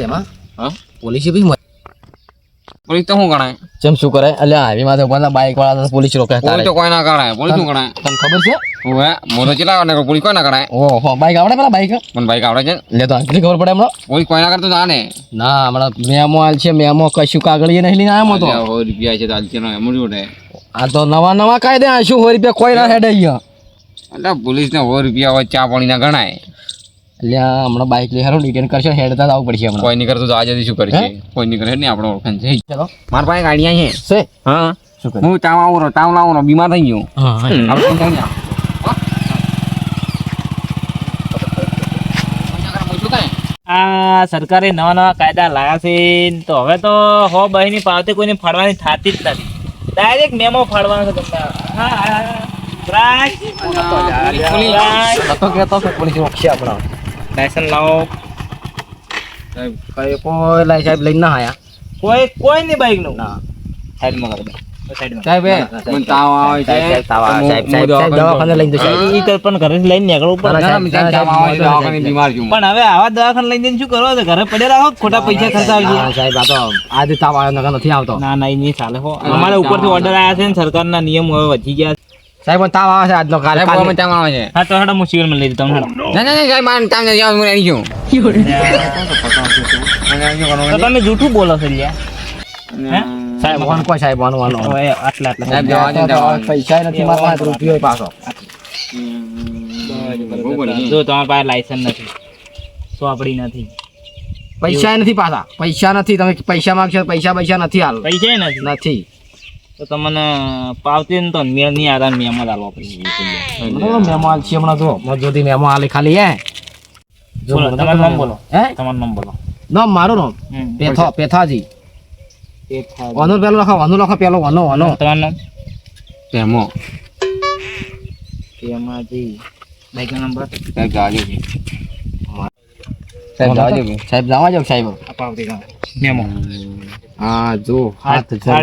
બેમાં? હા? પોલીસે બી પોલીસ તો શું ગણાય? ચમ શું કરે? અલ્યા હાઈવે માં તો બાઈક વાળા પોલીસ રોકે પોલીસ તો કોઈ ના ગણાય પોલીસ શું ગણાય? તને ખબર છે? ઓએ મોટો ચલાવે ને પોલીસ કોઈ ના ગણાય? ઓહો બાઈક આવડે પેલા બાઈક મને બાઈક આવડે છે? લે તો આટલી ખબર પડે હમણાં? પોલીસ કોઈ ના કરતો જાણે ના હમણાં મેમો આલ છે મેમો કશું કાગળ એ નહીં લઈને આવ્યો તો. હો રૂપિયા છે તો આજે નો એમ જોડે આ તો નવા નવા કાયદે શું હો રૂપિયા કોઈ ના હેડે અહીંયા. એટલે પોલીસ ને સો રૂપિયા હોય ચા પાણી ના ગણાય. અલ્યા હમણાં બાઇક લઈ હારું રિટર્ન કરશે હેડતા જ આવવું પડશે હમણાં. કોઈ નહીં કરતું તો આજે શું કરશે? કોઈ નહીં કરે નહીં આપણો ઓળખાણ છે. ચલો. માર પાસે ગાડી છે. છે? હા. શું કરું? હું તાવ આવું તાવ લાવું બીમાર થઈ ગયો. આપણે આ સરકારે નવા નવા કાયદા લાવ્યા છે તો હવે તો હો બહીની પાવતી કોઈને ફાડવાની થતી જ નથી. ડાયરેક્ટ મેમો ફાડવાનો છે તમને. હા હા, હા. Price price. નતો કહેતો કે પોલીસ રોકશે આપણા. લાયસન્સ લાવો કઈ કોઈ લાઈ સાહેબ લઈને ના આયા કોઈ કોઈ નહીં બાઈકનું ના સાઈડમાં કરી દો સાહેબ મને તાવ આવે છે સાહેબ, સાહેબ, તાવ આવે, તો સાહેબ, હું- સાહેબ, હું સાહેબ, દવાખાને લઈને જશે. ઈ તો પણ ઘરેથી લઈને નીકળવું પડે ના, ના, ના, મિજાજ તાવ આવે છે, દવાખાને બીમાર છું પણ હવે આવા દવાખાને લઈને જઈને શું કરો છો? ઘરે પડ્યા રાખો ખોટા પૈસા ખર્ચાવજો હા, સાહેબ આ તો આજે તાવ આવ્યો નથી આવતો ના ના એ નહીં ચાલે હો અમારે ઉપરથી ઓર્ડર આવ્યા છે ને સરકારના નિયમ હવે વધી ગયા છે. સાહેબ મને તાવ આવે છે આજનો કાલે. કાલે મને તાવ આવે છે. હા તો હેડો હું સિવિલમાં લઈ જતો હેડો. ના ના ના મારે તાવ નથી આવતું, મને આવી ગયું. મને તો તમે જૂઠું બોલો છો લ્યા. હે? સાહેબ વન કોઈ સાહેબ વન વન. હવે આટલા આટલા. સાહેબ, જવા દે, જવા. પૈસા નથી મારા પાસે રૂપિયો પાછો. જો તમારી પાસે લાયસન્સ નથી. ચોપડી નથી. પૈસા નથી પાછા. પૈસા નથી તમે પૈસા માંગશો પૈસા પૈસા નથી હાલ. પૈસા નથી. નથી. તો તમને પાવતી ને તો મેળ નહીં આધાર મેમો જ આલવા પડશે. મેમો આલ છે હમણાં જો મજૂરી મેમો આલે ખાલી હે? જો બોલો, તો તમારું નામ બોલો. હે? તમારું નામ બોલો નામ મારું નામ. પેથો પેથાજી. વનો પેલો લખો વનો લખો પેલો વનો વનો તમારું નામ? પેમો. પેમાજી. બાઈક નંબર સાહેબ, જવા દો સાહેબ, જવા દો સાહેબ. જવા જાવ સાહેબ. મેમો. હા જો હાથ હજાર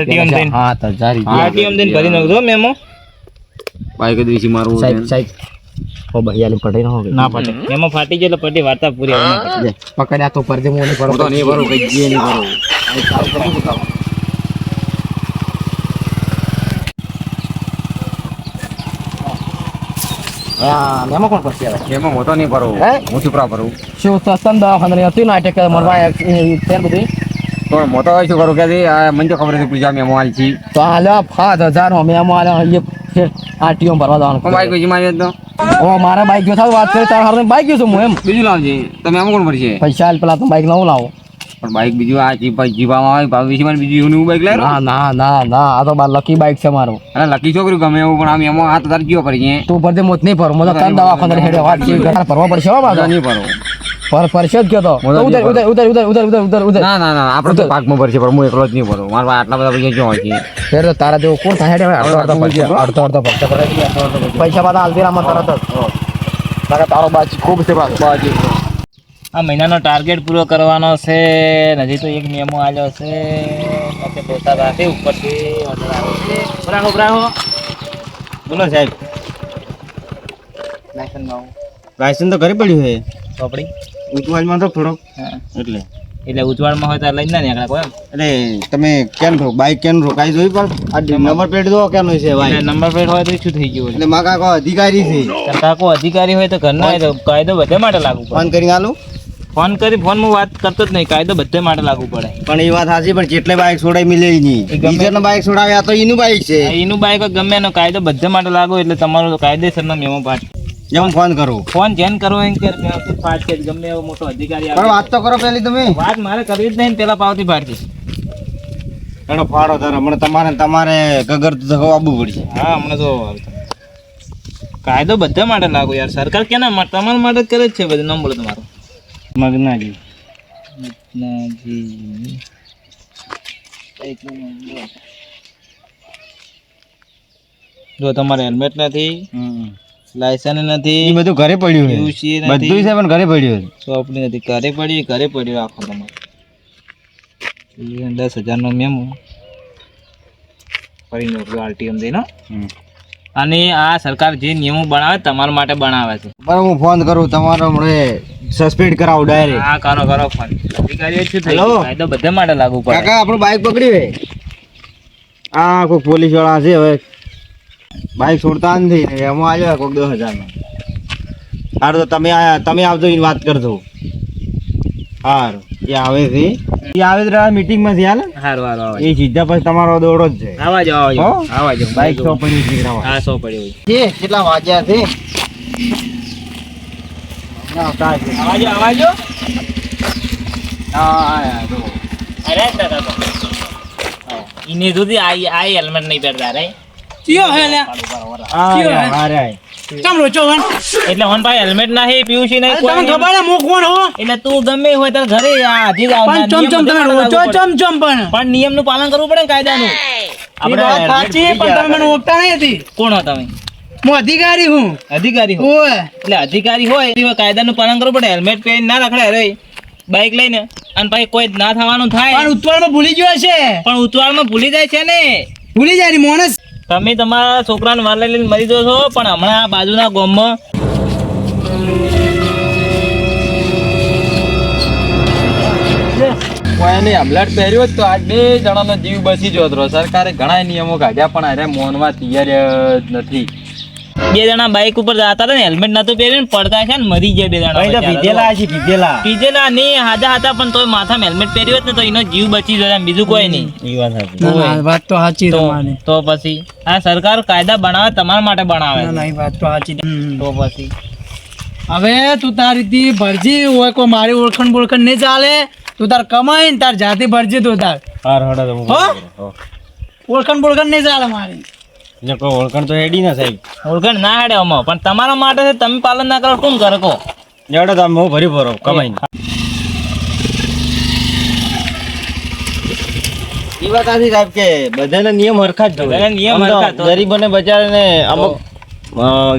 હાથ હજાર આરટીએમ દઈને ભરી નાખજો મેમો. બાઈક વીસી સાહેબ. સાહેબ. ઓ ભૈયા ને પટાઈ ના ના પટે. મેમો ફાટી ગયો એટલે પટી વાર્તા પૂરી પકડ્યા તો પરદે મોને હું તો નહીં ભરું, કઈ જીએ નહીં ભરું. હા મેમો કોણ કરશે હવે મોટો નહીં ભરું. હે? ચૂપરા ભરું. શું સસ્તન દવાખાને હતી નાટક મરવા બધી? તો હું હોય શું કરું કે આ મને તો ખબર હતી પૂજા મેમો છી. તો હાલ પાંચ હજાર નો મેમો હાલ્યો એ આરટીઓ ભરવા પણ બાઈક જવાનું બીજી મારી તો? ઓ મારા બાઈક જો વાત કરી તારા હારું બાઈક ગયો છું હું એમ. બીજું લાવજે તમે એમ કોણ ભરશે? પૈસા હાલ પેલા તો બાઈક નવું લાવો. પણ બાઈક બીજું આ જીપામાં આવે ભાવ વિશે માં બીજું એવું બાઈક લે ના ના ના ના આ તો બાર લકી બાઈક છે મારું. અરે લકી છોકરી ગમે એવું પણ આમ એમાં હાથ તાર કયો પડી તું પરદે મોત નહીં ભરું. મને તન દવાખાને હેડે વાત છે ભરવા પડશે હો નહીં ભરો. પર પરસે જ કહેતો ઉધર ઉધર ઉધર ઉધર ઉધર ઉધર ઉધર ઉધર ના ના ના આપણે તો પાકમાં ભરશે પણ હું એકલો જ નહીં ભરું. મારા આટલા બધા પૈસા ક્યાં હોય છે? ફેર તારા જેવો કોણ થાય રે અડધો અડધો પૈસા. અડધો અડધો પૈસા પૈસા પાછા અલવેરામાં તરત જ તારા તારો બાજી ખૂબ છે બાજી. આ મહિનાનો ટાર્ગેટ પૂરો કરવાનો છે. હજી તો એક નિયમો આવ્યો છે. ઓકે રાખે ઉપરથી ઓર્ડર આવ્યો બોલો સાહેબ. લાયસન્સ લાયસન્સ તો ઘરે પડ્યું છે. ચોપડી. ઉતવાજમાં તો થોડોક. એટલે. એટલે ઉજવાડમાં હોય તો લઈને ના નીકળે કોઈ એટલે તમે કેમ રો બાઈક કેમ રોકાઈ જોઈ પણ? આ નંબર પ્લેટ જો કેમ છે ભાઈ? નંબર પ્લેટ હોય તો શું થઈ ગયું એટલે મા કાકો અધિકારી છે. કાકો અધિકારી હોય તો ઘરના હોય તો કાયદો બધે માટે લાગુ પડે. ફોન કરી આલું? ફોન કરી ફોન હું વાત કરતો જ નહીં કાયદો બધે માટે લાગુ પડે. પણ એ વાત સાચી પણ જેટલે બાઈક છોડાય મિલે નહીં બીજાનો બાઈક આ તો એનું બાઈક છે. એનું બાઈક ગમે એનો કાયદો બધે માટે લાગુ એટલે તમારો કાયદેસરનો મેમો પાઠ એમ ફોન કરું. ફોન જેન કરવો એમ કે પાંચ કે ગમે એવો મોટો અધિકારી આવે. વાત તો કરો પેલી તમે. વાત મારે કરવી જ નહીં પેલા પાવતી ફાટશે એનો ફાડો તારો હમણાં તમારે તમારે ગગર તો આવવું પડશે. હા હમણાં તો કાયદો બધા માટે લાગુ યાર. સરકાર કેના માટે તમારા માટે કરે જ છે બધું. નામ બોલો તમારું. મગનાજી. મગનાજી. એક જો તમારે હેલ્મેટ નથી. લાયસન્સ એ નથી. બધું ઘરે પડ્યું છે. UC નથી. બધું છે પણ ઘરે પડ્યું છે. ચોપડી નથી. ઘરે પડી ઘરે પડ્યું આખો તમારે. એ દસ હજારનો મેમો. ફરી નોકરી આરટીએમ દઈને. અને આ સરકાર જે નિયમો બનાવે તમારા માટે બનાવે છે. બરાબર હું ફોન કરું તમારો મને સસ્પેન્ડ કરાવો ડાયરેક્ટ હા કરો કરો ફોન. અધિકારીઓ શું થઈ. કાયદો બધા માટે લાગુ પડે. કાકા આપણું બાઇક પકડી વે. આ કોઈ પોલીસવાળા છે હવે. બાઇક છોડતા નથી ને એમાં આવ્યો કોઈક દસ હજાર નો સારું તો તમે આયા તમે આવજો એની વાત કરજો. સારું એ આવે છે. એ આવે જ રહ્યા મીટિંગમાં થયા ને હારું હારું એ સીધા પછી તમારો દોડો જ છે. આવાજો આવાજો. આવાજો બાઈક તો પડી નીકળાવા. હા સો પડી છે કેટલા વાગ્યા છે? આવાજો આવાજો. હા હા જાઓ અરે દાદા તો. ઇને સુધી આઈ આઈ હેલ્મેટ નહીં પહેરતા રે. ચિયો હે લે ચમ લોચો વન એટલે હોન ભાઈ હેલ્મેટ ના હે પિયુષી નહીં. તમને ખબર મો કોણ હો? એટલે તું ગમે હોય તાર ઘરે આ હજી પણ ચમ ચમ નિયમ તમે રોચો ચમ ચમ પણ. પણ નિયમનું પાલન કરવું પડે ને કાયદાનું. એ વાત સાચી પણ તમે મને ઓળખતા નહીં હતી. કોણ હો તમે? હું અધિકારી હું. અધિકારી હો. એટલે અધિકારી હોય એ કાયદાનું પાલન કરવું પડે. હેલ્મેટ પહેરી ના રખડે રે. બાઇક લઈને. અને પછી કોઈ ના થવાનું થાય. પણ ઉત્તરાયણમાં ભૂલી ગયો છે પણ ઉતવાળમાં ભૂલી જાય છે ને. ભૂલી જાય ને માણસ. તમે તમારા છોકરાને વાલે લઈને મરી દો પણ હમણાં આ બાજુના ગામમાં. કોઈને હમલાટ પહેર્યો તો આ બે જણાનો જીવ બચી જતો સરકારે ઘણા નિયમો કાઢ્યા, પણ અરે મોનવા તૈયાર નથી. બે જણા બાઇક ઉપર જતા હતા ને હેલ્મેટ નતું પહેર્યું ને પડતા છે ને મરી ગયા બે જણા. પીધેલા છે પીધેલા. પીધેલા નહીં હાજા હતા પણ તોય માથામાં હેલ્મેટ પહેર્યું હોત ને તો એનો જીવ બચી જાય બીજું કોઈ નહીં. એ વાત સાચી. તો સાચી તો તમારી. તો પછી આ સરકાર કાયદા બનાવે તમારા માટે બનાવે ના એ વાત તો સાચી. તો પછી. હવે તું તારી થી ભરજી હોય કોઈ મારી ઓળખણ બોળખણ નહીં ચાલે તું તાર કમાઈ ને તાર જાતે ભરજી તું તાર. ઓળખણ બોળખણ નહીં ચાલે મારી. ને કોઈ ઓળખણ તો હેડી ના સાહેબ. ઓળખાણ ના હેડે અમો પણ તમારા માટે તમે પાલન ના કરો કોણ કરો કો જડો તમે હું ભરી ભરો કમાઈને એ વાત સાહેબ કે બધાના નિયમ હરખા જ નિયમ હરખા તો- ગરીબોને બચારાને અમુક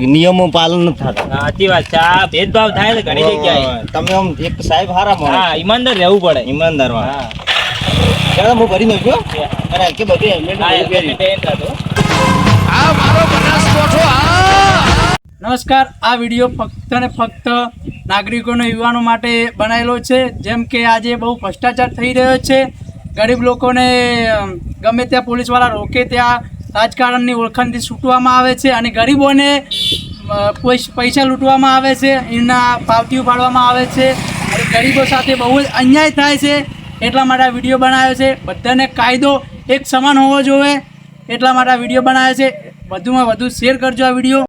નિયમો પાલન થતા. સાચી વાત છે આ ભેદભાવ થાય છે ઘણી જગ્યાએ. તમે આમ એક સાહેબ હારા હા ઈમાનદાર રહેવું પડે. ઈમાનદાર વાળા. હું. ભરી નાખ્યો અને કે બધું હેલ્મેટ હા, પહેર્યું. મારો નમસ્કાર, આ વીડિયો ફક્ત ને ફક્ત નાગરિકોને યુવાનો માટે બનાવેલો છે. જેમ કે આજે બહુ ભ્રષ્ટાચાર થઈ રહ્યો છે. ગરીબ લોકોને ગમે ત્યાં પોલીસવાળા રોકે ત્યાં રાજકારણની ઓળખાણથી છૂટવામાં આવે છે અને ગરીબોને પૈસા લૂંટવામાં આવે છે, એના પાવતી ઉપાડવામાં આવે છે. અને ગરીબો સાથે બહુ જ અન્યાય થાય છે. એટલા માટે આ વીડિયો બનાવ્યો છે. બધાને કાયદો એક સમાન હોવો જોઈએ. એટલા માટે આ વીડિયો બનાવ્યો છે. વધુમાં વધુ શેર કરજો આ વીડિયો.